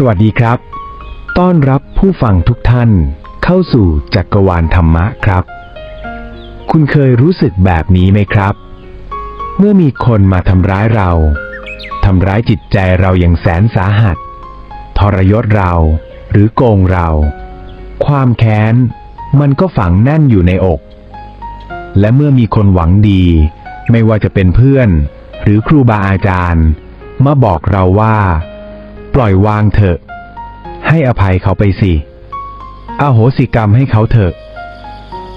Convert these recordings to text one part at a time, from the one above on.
สวัสดีครับ ต้อนรับผู้ฟังทุกท่านเข้าสู่จักรวาลธรรมะครับ คุณเคยรู้สึกแบบนี้ไหมครับ เมื่อมีคนมาทำร้ายเรา ทำร้ายจิตใจเราอย่างแสนสาหัส ทรยศเราหรือโกงเรา ความแค้นมันก็ฝังแน่นอยู่ในอก และเมื่อมีคนหวังดี ไม่ว่าจะเป็นเพื่อน หรือครูบาอาจารย์ มาบอกเราว่า ปล่อยวางเถอะ ให้อภัยเขาไปสิอโหสิกรรมให้เขาเถอะ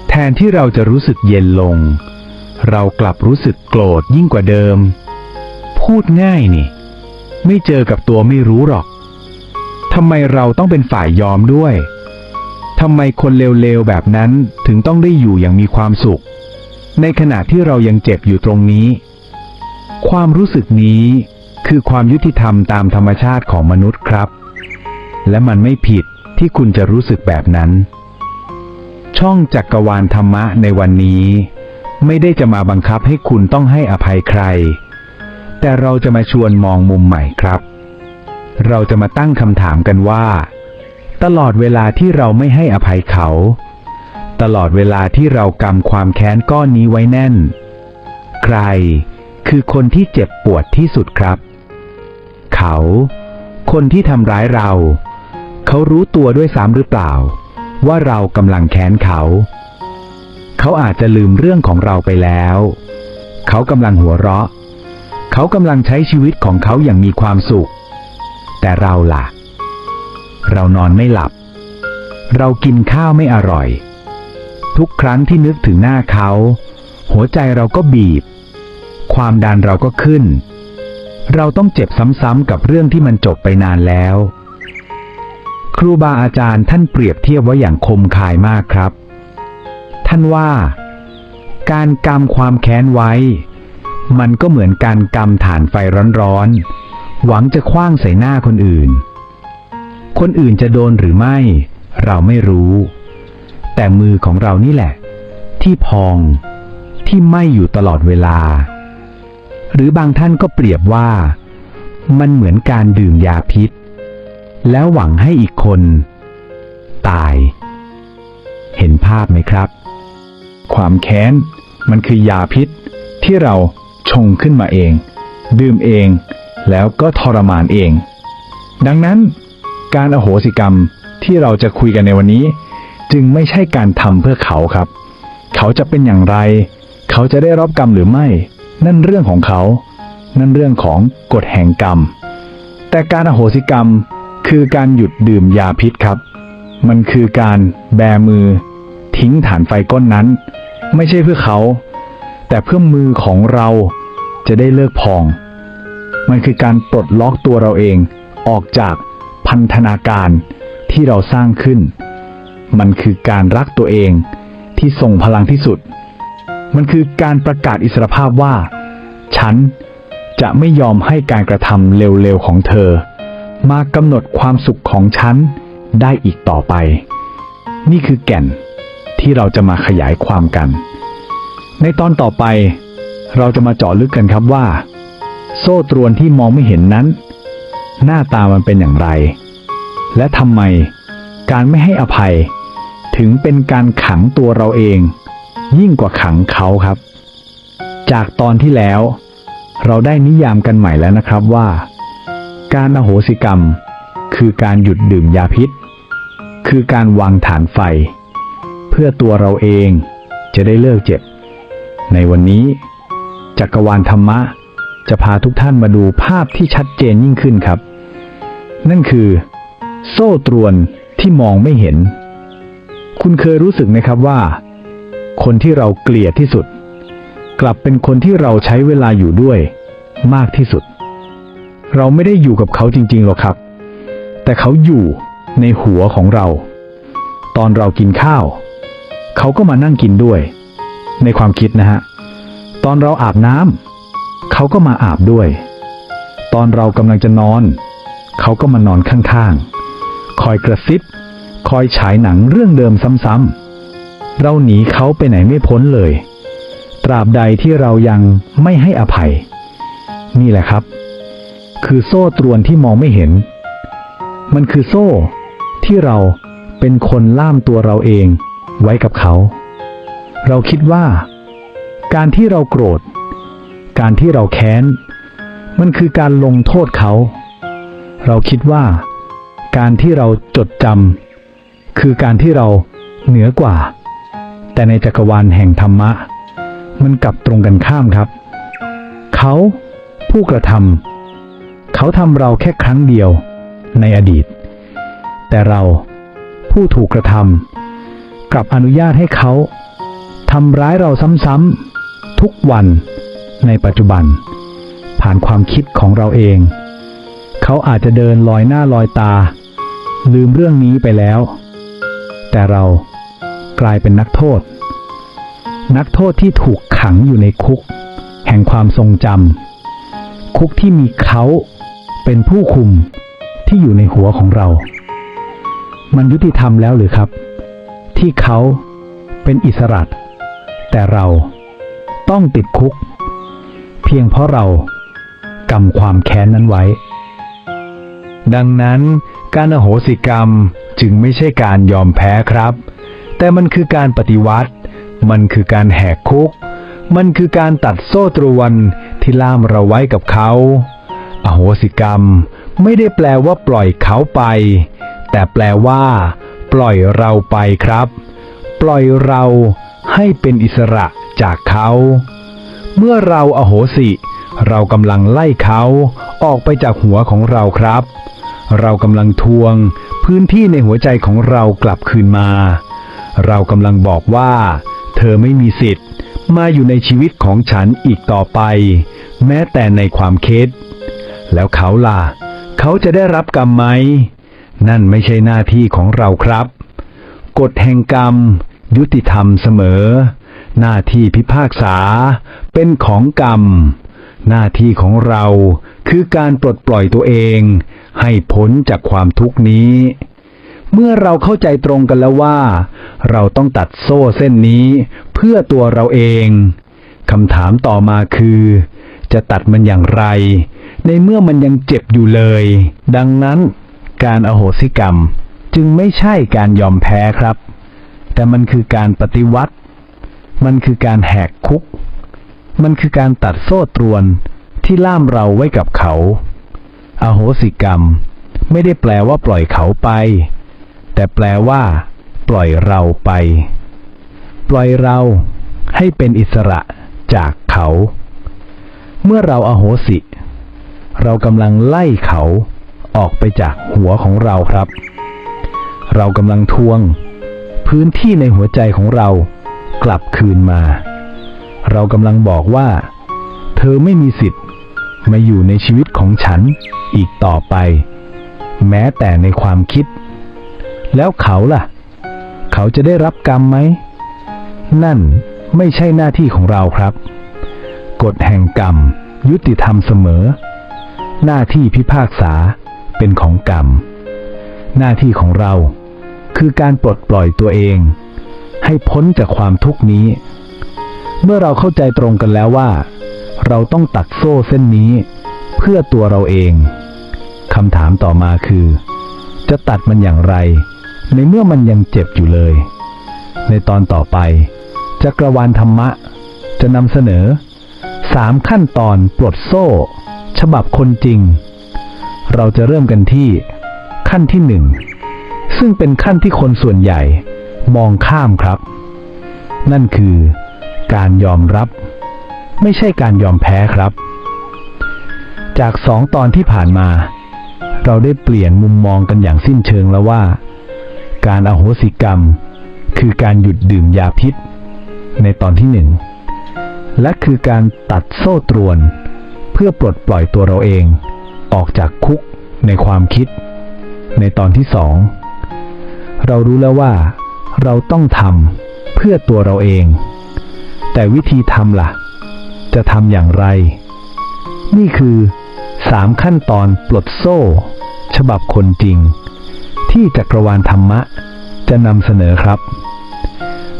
แทนที่เราจะรู้สึกเย็นลง เรากลับรู้สึกโกรธยิ่งกว่าเดิม พูดง่ายนี่ ไม่เจอกับตัวไม่รู้หรอกทำไมเราต้องเป็นฝ่ายยอมด้วยทำไมคนเลวๆแบบนั้นถึงต้องได้อยู่อย่างมีความสุข ในขณะที่เรายังเจ็บอยู่ตรงนี้ ความรู้สึกนี้ คือความยุติธรรมตามธรรมชาติของมนุษย์ครับ และมันไม่ผิดที่คุณจะรู้สึกแบบนั้น ช่องจักกรวาลธรรมะในวันนี้ ไม่ได้จะมาบังคับให้คุณต้องให้อภัยใคร แต่เราจะมาชวนมองมุมใหม่ครับ เราจะมาตั้งคำถามกันว่า ตลอดเวลาที่เราไม่ให้อภัยเขา ตลอดเวลาที่เรากำความแค้นก้อนนี้ไว้แน่น ใครคือคนที่เจ็บปวดที่สุดครับ เขา คนที่ทำร้ายเรา เขารู้ตัวด้วยซ้ำหรือเปล่า ว่าเรากำลังแค้นเขา เขาอาจจะลืมเรื่องของเราไปแล้ว เขากำลังหัวเราะ เขากำลังใช้ชีวิตของเขาอย่างมีความสุข แต่เราล่ะ เรานอนไม่หลับ เรากินข้าวไม่อร่อย ทุกครั้งที่นึกถึงหน้าเขา หัวใจเราก็บีบ ความดันเราก็ขึ้น เราต้องเจ็บซ้ำๆกับเรื่องที่มันจบไปนานแล้ว ครูบาอาจารย์ท่านเปรียบเทียบไว้อย่างคมคายมากครับ ท่านว่า การกำความแค้นไว้ มันก็เหมือนการกำฐานไฟร้อนๆ หวังจะคว้างใส่หน้าคนอื่น คนอื่นจะโดนหรือไม่ เราไม่รู้ แต่มือของเรานี่แหละ ที่พองที่ไม่อยู่ตลอดเวลา หรือบางท่านก็เปรียบว่า มันเหมือนการดื่มยาพิษ แล้วหวังให้อีกคน ตาย เห็นภาพไหมครับ ความแค้นมันคือยาพิษที่เราชงขึ้นมาเอง ดื่มเอง แล้วก็ทรมานเอง ดังนั้น การอโหสิกรรมที่เราจะคุยกันในวันนี้ จึงไม่ใช่การทำเพื่อเขาครับ เขาจะเป็นอย่างไร เขาจะได้รับกรรมหรือไม่ นั่นเรื่องของเขา นั่นเรื่องของกฎแห่งกรรม แต่การอโหสิกรรมคือการหยุดดื่มยาพิษครับ มันคือการแบมือ ทิ้งฐานไฟก้นนั้น ไม่ใช่เพื่อเขา แต่เพื่อมือของเราจะได้เลิกพอง มันคือการปลดล็อกตัวเราเองออกจากพันธนาการที่เราสร้างขึ้น มันคือการรักตัวเองที่ทรงพลังที่สุด มันคือการประกาศอิสรภาพว่า ฉันจะไม่ยอมให้การกระทำเร็วๆของเธอ มากำหนดความสุขของฉันได้อีกต่อไป นี่คือแก่นที่เราจะมาขยายความกัน ในตอนต่อไป เราจะมาเจาะลึกกันครับว่า โซ่ตรวนที่มองไม่เห็นนั้น หน้าตามันเป็นอย่างไร และทำไมการไม่ให้อภัย ถึงเป็นการขังตัวเราเอง ยิ่งกว่าขังเขาครับ จากตอนที่แล้ว เราได้นิยามกันใหม่แล้วนะครับว่า การอโหสิกรรม คือการหยุดดื่มยาพิษ คือการวางฐานไฟ เพื่อตัวเราเองจะได้เลิกเจ็บ ในวันนี้ จักรวาลธรรมะจะพาทุกท่านมาดูภาพที่ชัดเจนยิ่งขึ้นครับ นั่นคือ โซ่ตรวนที่มองไม่เห็น คุณเคยรู้สึกไหมครับว่า คนที่เราเกลียดที่สุด กลับเป็นคนที่เราใช้เวลาอยู่ด้วย มากที่สุด เราไม่ได้อยู่กับเขาจริงๆหรอกครับ แต่เขาอยู่ในหัวของเรา ตอนเรากินข้าว เขาก็มานั่งกินด้วย ในความคิดนะฮะ ตอนเราอาบน้ำเขาก็มาอาบด้วย ตอนเรากำลังจะนอน เขาก็มานอนข้างๆ คอยกระซิบ คอยฉายหนังเรื่องเดิมซ้ำๆ เราหนีเขาไปไหนไม่พ้นเลย ตราบใดที่เรายังไม่ให้อภัย นี่แหละครับ คือโซ่ตรวนที่มองไม่เห็น มันคือโซ่ที่เราเป็นคนล่ามตัวเราเองไว้กับเขา เราคิดว่า การที่เราโกรธ การที่เราแค้น มันคือการลงโทษเขา เราคิดว่า การที่เราจดจำคือการที่เราเหนือกว่า แต่ในจักรวาลแห่งธรรมะ มันกลับตรงกันข้ามครับ เขาผู้กระทำเขาทำเราแค่ครั้งเดียวในอดีต แต่เราผู้ถูกกระทำกลับอนุญาตให้เขาทำร้ายเราซ้ำๆทุกวันในปัจจุบัน ผ่านความคิดของเราเอง เขาอาจจะเดินลอยหน้าลอยตา ลืมเรื่องนี้ไปแล้ว แต่เรา กลายเป็นนักโทษ นักโทษที่ถูกขังอยู่ในคุก แห่งความทรงจำคุกที่มีเขาเป็นผู้คุมที่อยู่ในหัวของเรา มันยุติธรรมแล้วหรือครับ ที่เขาเป็นอิสระแต่เราต้องติดคุก เพียงเพราะเรากำความแค้นนั้นไว้ ดังนั้นการอโหสิกรรมจึงไม่ใช่การยอมแพ้ครับ แต่มันคือการปฏิวัติ มันคือการแหกคุก มันคือการตัดโซ่ตรวนที่ล่ามเราไว้กับเขา อโหสิกรรมไม่ได้แปลว่าปล่อยเขาไป แต่แปลว่า ปล่อยเราไปครับ ปล่อยเราให้เป็นอิสระจากเขา เมื่อเราอโหสิ เรากำลังไล่เขาออกไปจากหัวของเราครับ เรากำลังทวงพื้นที่ในหัวใจของเรากลับคืนมา เรากำลังบอกว่า เธอไม่มีสิทธิ์ มาอยู่ในชีวิตของฉันอีกต่อไป แม้แต่ในความคิด แล้วเขาล่ะ เขาจะได้รับกรรมไหม นั่นไม่ใช่หน้าที่ของเราครับ กฎแห่งกรรม ยุติธรรมเสมอ หน้าที่พิพากษา เป็นของกรรม หน้าที่ของเราคือการปลดปล่อยตัวเอง ให้พ้นจากความทุกข์นี้ เมื่อเราเข้าใจตรงกันแล้วว่า เราต้องตัดโซ่เส้นนี้เพื่อตัวเราเองคำถามต่อมาคือ จะตัดมันอย่างไร ในเมื่อมันยังเจ็บอยู่เลย ดังนั้น การอโหสิกรรมจึงไม่ใช่การยอมแพ้ครับ แต่มันคือการปฏิวัติ มันคือการแหกคุก มันคือการตัดโซ่ตรวนที่ล่ามเราไว้กับเขา อโหสิกรรม ไม่ได้แปลว่าปล่อยเขาไป แต่แปลว่า ปล่อยเราไป ปล่อยเราให้เป็นอิสระจากเขา เมื่อเราอาโหสิ เรากำลังไล่เขาออกไปจากหัวของเราครับ เรากำลังทวง พื้นที่ในหัวใจของเรากลับคืนมา เรากำลังบอกว่า เธอไม่มีสิทธิ์มาอยู่ในชีวิตของฉันอีกต่อไป แม้แต่ในความคิด แล้วเขาล่ะ เขาจะได้รับกรรมไหม นั่นไม่ใช่หน้าที่ของเราครับ กฎแห่งกรรม ยุติธรรมเสมอ หน้าที่พิพากษาเป็นของกรรม หน้าที่ของเราคือการปลดปล่อยตัวเอง ให้พ้นจากความทุกนี้ เมื่อเราเข้าใจตรงกันแล้วว่า เราต้องตัดโซ่เส้นนี้ เพื่อตัวเราเองคำถามต่อมาคือ จะตัดมันอย่างไร ในเมื่อมันยังเจ็บอยู่เลย ในตอนต่อไป จักรวาลธรรมะ จะนำเสนอสามขั้นตอนปลดโซ่ ฉบับคนจริง เราจะเริ่มกันที่ขั้นที่หนึ่งซึ่งเป็นขั้นที่คนส่วนใหญ่มองข้ามครับ นั่นคือการยอมรับ ไม่ใช่การยอมแพ้ครับ จากสองตอนที่ผ่านมา เราได้เปลี่ยนมุมมองกันอย่างสิ้นเชิงแล้วว่า การอโหสิกรรม คือการหยุดดื่มยาพิษ ในตอนที่หนึ่งและคือการตัดโซ่ตรวน เพื่อปลดปล่อยตัวเราเอง ออกจากคุกในความคิด ในตอนที่สองเรารู้แล้วว่า เราต้องทำเพื่อตัวเราเอง แต่วิธีทำล่ะ จะทำอย่างไร นี่คือสามขั้นตอนปลดโซ่ ฉบับคนจริง ที่จักรวาลธรรมะจะนำเสนอครับ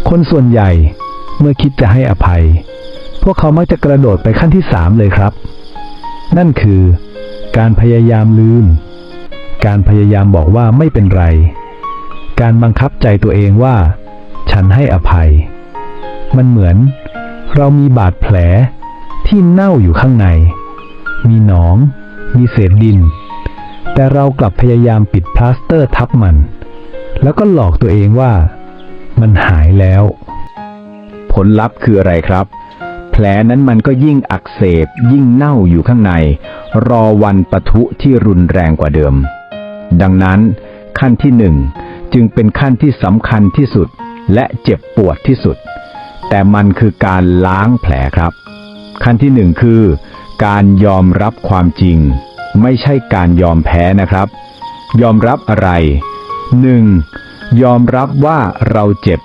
คนส่วนใหญ่เมื่อคิดจะให้อภัย พวกเขามักจะกระโดดไปขั้นที่สามเลยครับ นั่นคือ การพยายามลืม การพยายามบอกว่าไม่เป็นไร การบังคับใจตัวเองว่า ฉันให้อภัย มันเหมือน เรามีบาดแผลที่เน่าอยู่ข้างใน มีหนอง มีเศษดิน แต่เรากลับพยายามปิดพลาสเตอร์ทับมัน แล้วก็หลอกตัวเองว่า มันหายแล้ว ผลลัพธ์คืออะไรครับ แผลนั้นมันก็ยิ่งอักเสบ ยิ่งเน่าอยู่ข้างใน รอวันปะทุที่รุนแรงกว่าเดิม ดังนั้น ขั้นที่หนึ่งจึงเป็นขั้นที่สำคัญที่สุด และเจ็บปวดที่สุด แต่มันคือการล้างแผลครับ ขั้นที่หนึ่งคือ การยอมรับความจริง ไม่ใช่การยอมแพ้นะครับ ยอมรับอะไรหนึ่งยอมรับว่าเราเจ็บ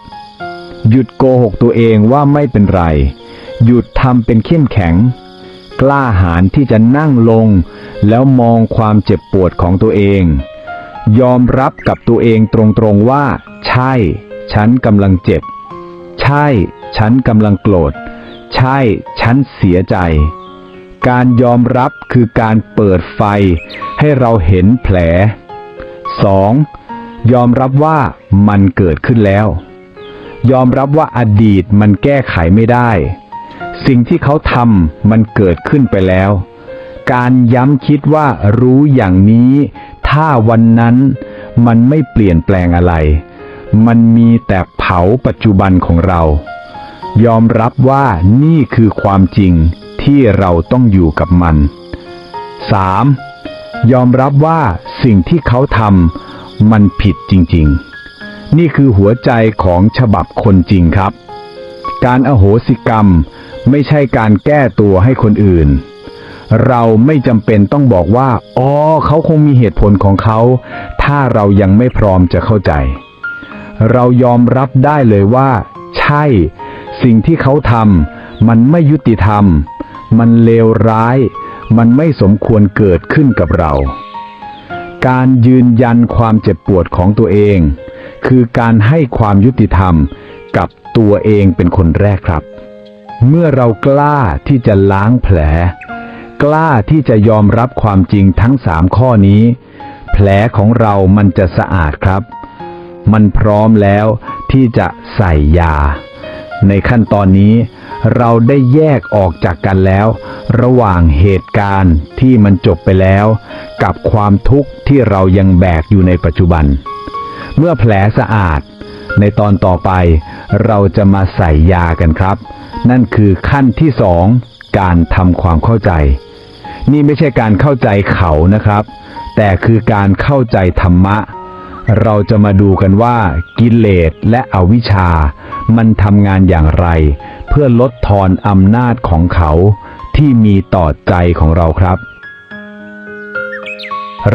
หยุดโกหกตัวเองว่าไม่เป็นไร หยุดทำเป็นเข้มแข็ง กล้าหาญที่จะนั่งลง แล้วมองความเจ็บปวดของตัวเอง ยอมรับกับตัวเองตรงๆว่า ใช่ ฉันกำลังเจ็บ ใช่ ฉันกำลังโกรธ ใช่ ฉันเสียใจ การยอมรับคือการเปิดไฟให้เราเห็นแผล 2. ยอมรับว่ามันเกิดขึ้นแล้ว ยอมรับว่าอดีตมันแก้ไขไม่ได้ สิ่งที่เขาทำมันเกิดขึ้นไปแล้ว การย้ำคิดว่ารู้อย่างนี้ ถ้าวันนั้นมันไม่เปลี่ยนแปลงอะไร มันมีแต่เผาปัจจุบันของเรา ยอมรับว่านี่คือความจริง ที่เราต้องอยู่กับมัน 3. ยอมรับว่าสิ่งที่เขาทำมันผิดจริง ๆ นี่คือหัวใจของฉบับคนจริงครับ การอโหสิกรรมไม่ใช่การแก้ตัวให้คนอื่น เราไม่จำเป็นต้องบอกว่า อ๋อ เขาคงมีเหตุผลของเขา ถ้าเรายังไม่พร้อมจะเข้าใจ เรายอมรับได้เลยว่า ใช่ สิ่งที่เขาทำมันไม่ยุติธรรม มันเลวร้าย มันไม่สมควรเกิดขึ้นกับเรา การยืนยันความเจ็บปวดของตัวเอง คือการให้ความยุติธรรมกับตัวเองเป็นคนแรกครับ เมื่อเรากล้าที่จะล้างแผล กล้าที่จะยอมรับความจริงทั้งสามข้อนี้ แผลของเรามันจะสะอาดครับ มันพร้อมแล้วที่จะใส่ยา ในขั้นตอนนี้เราได้แยกออกจากกันแล้ว ระหว่างเหตุการณ์ที่มันจบไปแล้ว กับความทุกข์ที่เรายังแบกอยู่ในปัจจุบัน เมื่อแผลสะอาด ในตอนต่อไป เราจะมาใส่ยากันครับ นั่นคือขั้นที่สองการทำความเข้าใจ นี่ไม่ใช่การเข้าใจเขานะครับ แต่คือการเข้าใจธรรมะ เราจะมาดูกันว่ากิเลสและอวิชชา มันทำงานอย่างไร เพื่อลดทอนอำนาจของเขาที่มีต่อใจของเราครับ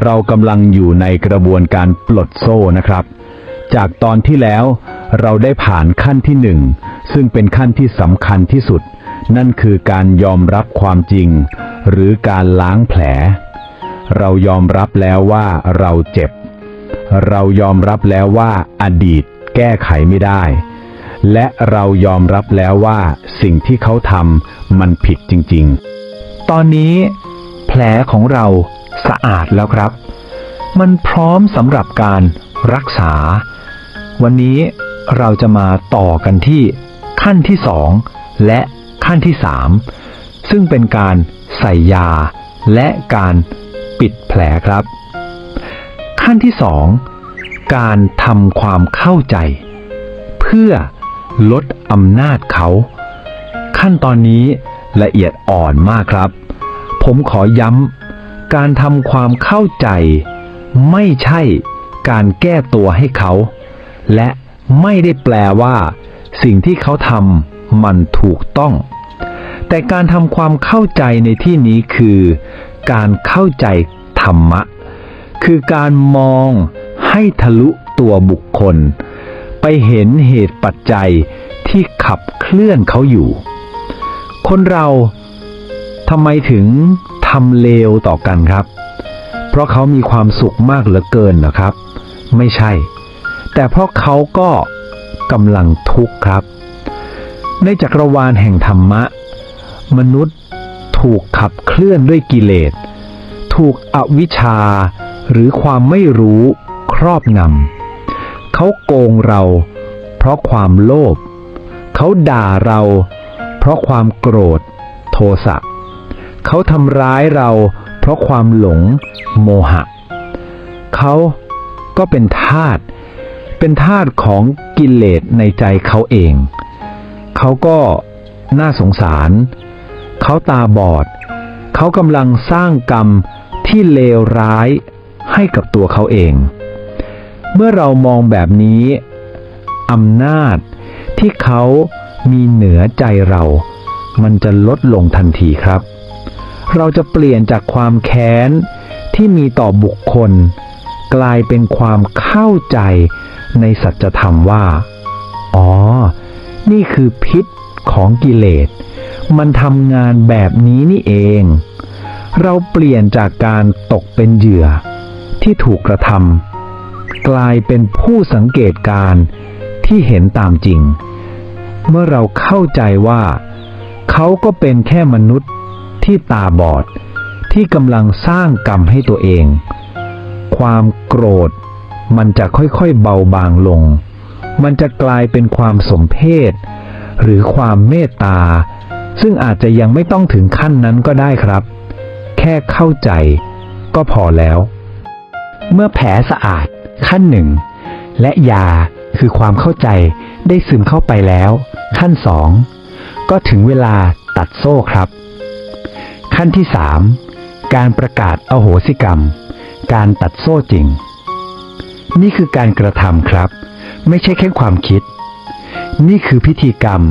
เรากำลังอยู่ในกระบวนการปลดโซ่นะครับ จากตอนที่แล้วเราได้ผ่านขั้นที่หนึ่งซึ่งเป็นขั้นที่สำคัญที่สุด นั่นคือการยอมรับความจริง หรือการล้างแผล เรายอมรับแล้วว่าเราเจ็บ เรายอมรับแล้วว่าอดีตแก้ไขไม่ได้ และเรายอมรับแล้วว่าสิ่งที่เขาทำมันผิดจริงๆ ตอนนี้แผลของเราสะอาดแล้วครับ มันพร้อมสำหรับการรักษา วันนี้เราจะมาต่อกันที่ขั้นที่สองและขั้นที่สามซึ่งเป็นการใส่ยาและการปิดแผลครับ ขั้นที่สองการทำความเข้าใจ เพื่อลดอำนาจเขา ขั้นตอนนี้ละเอียดอ่อนมากครับ ผมขอย้ำการทำความเข้าใจ ไม่ใช่การแก้ตัวให้เขา และไม่ได้แปลว่า สิ่งที่เขาทำมันถูกต้อง แต่การทำความเข้าใจในที่นี้คือ การเข้าใจธรรมะ คือการมองให้ทะลุตัวบุคคล ไปเห็นเหตุปัจจัยที่ขับเคลื่อนเขาอยู่ คนเราทำไมถึงทำเลวต่อกันครับ เพราะเขามีความสุขมากเหลือเกินนะครับ ไม่ใช่ แต่เพราะเขาก็กำลังทุกข์ครับ ในจักรวาลแห่งธรรมะ มนุษย์ถูกขับเคลื่อนด้วยกิเลส ถูกอวิชชา หรือความไม่รู้ครอบงำเขาโกงเรา เพราะความโลภเขาด่าเรา เพราะความโกรธ โทสะเขาทำร้ายเรา เพราะความหลงโมหะ เขาก็เป็นทาสเป็นทาสของกิเลสในใจเขาเอง เขาก็น่าสงสาร เขาตาบอด เขากำลังสร้างกรรมที่เลวร้าย ให้กับตัวเขาเอง เมื่อเรามองแบบนี้อำนาจที่เขามีเหนือใจเรา มันจะลดลงทันทีครับ เราจะเปลี่ยนจากความแค้นที่มีต่อบุคคล กลายเป็นความเข้าใจในสัจธรรมว่า อ๋อ นี่คือพิษของกิเลส มันทำงานแบบนี้นี่เอง เราเปลี่ยนจากการตกเป็นเหยื่อ ที่ถูกกระทำกลายเป็นผู้สังเกตการที่เห็นตามจริง เมื่อเราเข้าใจว่า เขาก็เป็นแค่มนุษย์ที่ตาบอด ที่กำลังสร้างกรรมให้ตัวเอง ความโกรธมันจะค่อยๆเบาบางลง มันจะกลายเป็นความสมเพศ หรือความเมตตา ซึ่งอาจจะยังไม่ต้องถึงขั้นนั้นก็ได้ครับ แค่เข้าใจก็พอแล้ว เมื่อแผลสะอาดขั้นหนึ่ง และยาคือความเข้าใจได้ซึมเข้าไปแล้ว ขั้นสองก็ถึงเวลาตัดโซ่ครับ ขั้นที่สามการประกาศอโหสิกรรม การตัดโซ่จริง นี่คือการกระทำครับ ไม่ใช่แค่ความคิด นี่คือพิธีกรรม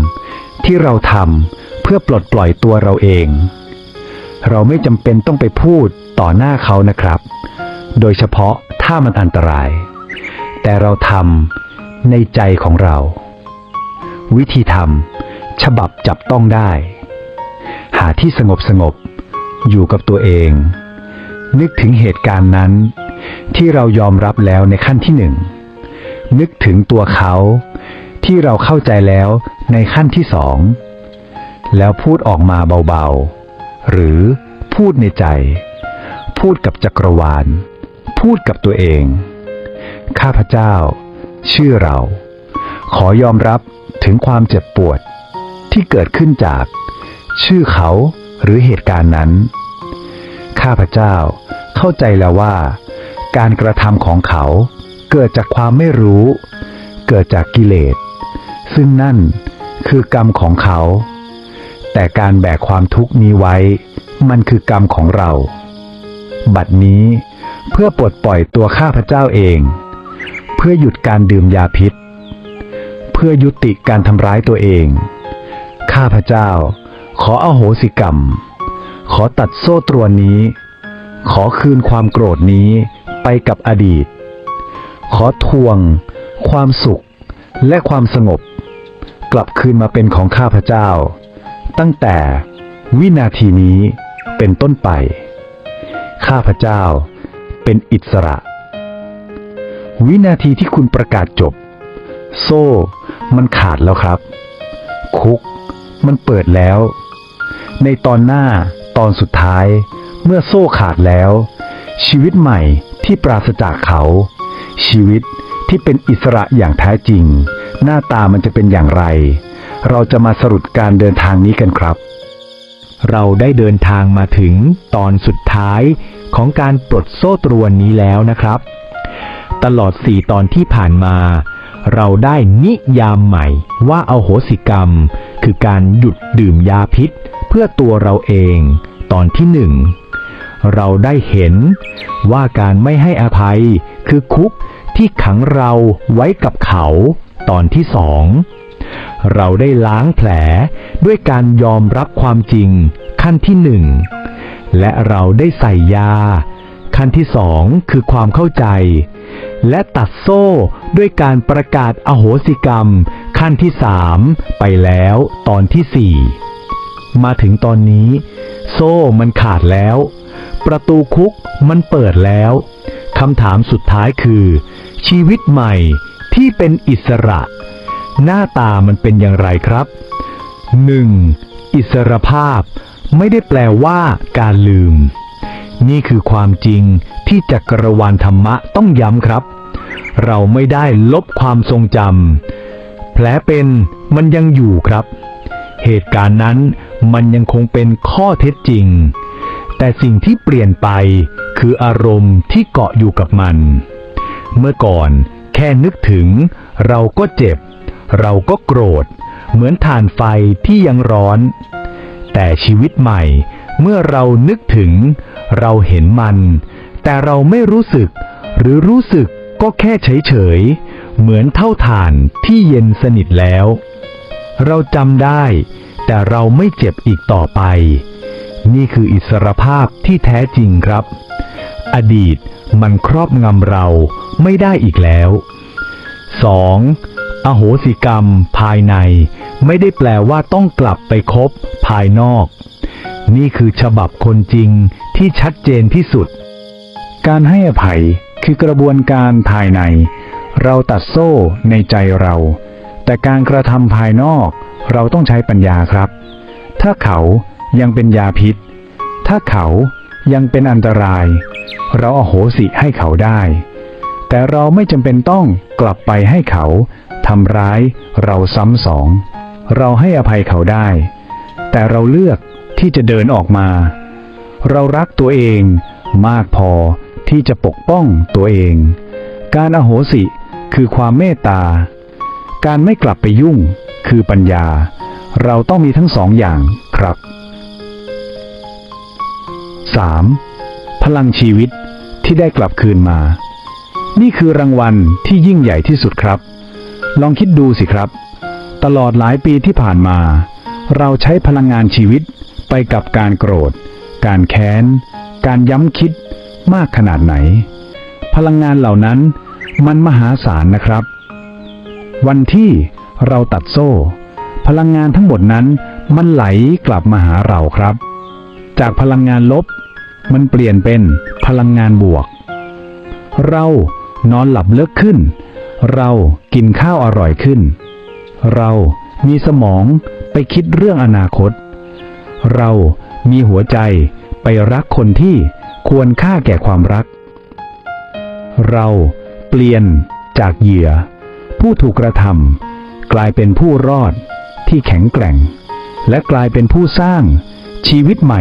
ที่เราทำเพื่อปลดปล่อยตัวเราเอง เราไม่จำเป็นต้องไปพูดต่อหน้าเขานะครับ โดยเฉพาะถ้ามันอันตราย แต่เราทำในใจของเรา วิธีทำฉบับจับต้องได้ หาที่สงบสงบอยู่กับตัวเอง นึกถึงเหตุการณ์นั้น ที่เรายอมรับแล้วในขั้นที่หนึ่งนึกถึงตัวเขา ที่เราเข้าใจแล้วในขั้นที่สองแล้วพูดออกมาเบาๆ หรือพูดในใจ พูดกับจักรวาล พูดกับตัวเอง ข้าพเจ้า ชื่อเรา ขอยอมรับถึงความเจ็บปวดที่เกิดขึ้นจาก ชื่อเขาหรือเหตุการณ์นั้น ข้าพเจ้าเข้าใจแล้วว่า การกระทำของเขาเกิดจากความไม่รู้ เกิดจากกิเลส ซึ่งนั่นคือกรรมของเขา แต่การแบกความทุกข์นี้ไว้ มันคือกรรมของเรา บัดนี้ เพื่อปลดปล่อยตัวข้าพเจ้าเอง เพื่อหยุดการดื่มยาพิษ เพื่อยุติการทำร้ายตัวเอง ข้าพเจ้า ขออโหสิกรรม ขอตัดโซ่ตรวนนี้ ขอคืนความโกรธนี้ไปกับอดีต ขอทวง ความสุขและความสงบ กลับคืนมาเป็นของข้าพเจ้า ตั้งแต่วินาทีนี้เป็นต้นไป ข้าพเจ้า เป็นอิสระ วินาทีที่คุณประกาศจบ โซ่ มันขาดแล้วครับ คุก มันเปิดแล้ว ในตอนหน้าตอนสุดท้าย เมื่อโซ่ขาดแล้ว ชีวิตใหม่ที่ปราศจากเขา ชีวิตที่เป็นอิสระอย่างแท้จริง หน้าตามันจะเป็นอย่างไร เราจะมาสรุปการเดินทางนี้กันครับ เราได้เดินทางมาถึงตอนสุดท้ายของการปลดโซ่ตรวนนี้แล้วนะครับ ตลอดสี่ตอนที่ผ่านมา เราได้นิยามใหม่ว่าเอาโหสิกรรม คือการหยุดดื่มยาพิษ เพื่อตัวเราเองตอนที่หนึ่งเราได้เห็นว่าการไม่ให้อภัยคือคุกที่ขังเราไว้กับเขาตอนที่สอง เราได้ล้างแผลด้วยการยอมรับความจริง ขั้นที่หนึ่งและเราได้ใส่ยา ขั้นที่สองคือความเข้าใจ และตัดโซ่ด้วยการประกาศอโหสิกรรม ขั้นที่สามไปแล้วตอนที่สี่มาถึงตอนนี้ โซ่มันขาดแล้ว ประตูคุกมันเปิดแล้วคำถามสุดท้ายคือ ชีวิตใหม่ที่เป็นอิสระ หน้าตามันเป็นอย่างไรครับ 1. อิสรภาพ ไม่ได้แปลว่าการลืม นี่คือความจริงที่จักรวาลธรรมะต้องย้ำครับ เราไม่ได้ลบความทรงจำแผลเป็นมันยังอยู่ครับ เหตุการณ์นั้นมันยังคงเป็นข้อเท็จจริง แต่สิ่งที่เปลี่ยนไปคืออารมณ์ที่เกาะอยู่กับมัน เมื่อก่อนแค่นึกถึงเราก็เจ็บ เราก็โกรธ เหมือนถ่านไฟที่ยังร้อน แต่ชีวิตใหม่เมื่อเรานึกถึง เราเห็นมัน แต่เราไม่รู้สึก หรือรู้สึกก็แค่เฉยๆ เหมือนเท่าฐานที่เย็นสนิทแล้ว เราจำได้ แต่เราไม่เจ็บอีกต่อไป นี่คืออิสรภาพที่แท้จริงครับ อดีตมันครอบงำเราไม่ได้อีกแล้ว 2. อโหสิกรรมภายใน ไม่ได้แปลว่าต้องกลับไปคบภายนอก นี่คือฉบับคนจริงที่ชัดเจนที่สุด การให้อภัยคือกระบวนการภายใน เราตัดโซ่ในใจเรา แต่การกระทำภายนอกเราต้องใช้ปัญญาครับ ถ้าเขายังเป็นยาพิษ ถ้าเขายังเป็นอันตราย เราอโหสิให้เขาได้ แต่เราไม่จำเป็นต้องกลับไปให้เขาำร้ายเราซ้ำสอง เราให้อภัยเขาได้ แต่เราเลือกที่จะเดินออกมา เรารักตัวเองมากพอที่จะปกป้องตัวเอง การอโหสิคือความเมตตา การไม่กลับไปยุ่งคือปัญญา เราต้องมีทั้งสองอย่างครับ 3. พลังชีวิตที่ได้กลับคืนมา นี่คือรางวัลที่ยิ่งใหญ่ที่สุดครับ ลองคิดดูสิครับ ตลอดหลายปีที่ผ่านมา เราใช้พลังงานชีวิตไปกับการโกรธ การแค้น การย้ำคิดมากขนาดไหน พลังงานเหล่านั้นมันมหาศาลนะครับ วันที่เราตัดโซ่ พลังงานทั้งหมดนั้นมันไหลกลับมาหาเราครับ จากพลังงานลบ มันเปลี่ยนเป็นพลังงานบวก เรานอนหลับเลิกขึ้น เรากินข้าวอร่อยขึ้น เรามีสมองไปคิดเรื่องอนาคต เรามีหัวใจไปรักคนที่ควรค่าแก่ความรัก เราเปลี่ยนจากเหยื่อ ผู้ถูกกระทำกลายเป็นผู้รอดที่แข็งแกร่ง และกลายเป็นผู้สร้างชีวิตใหม่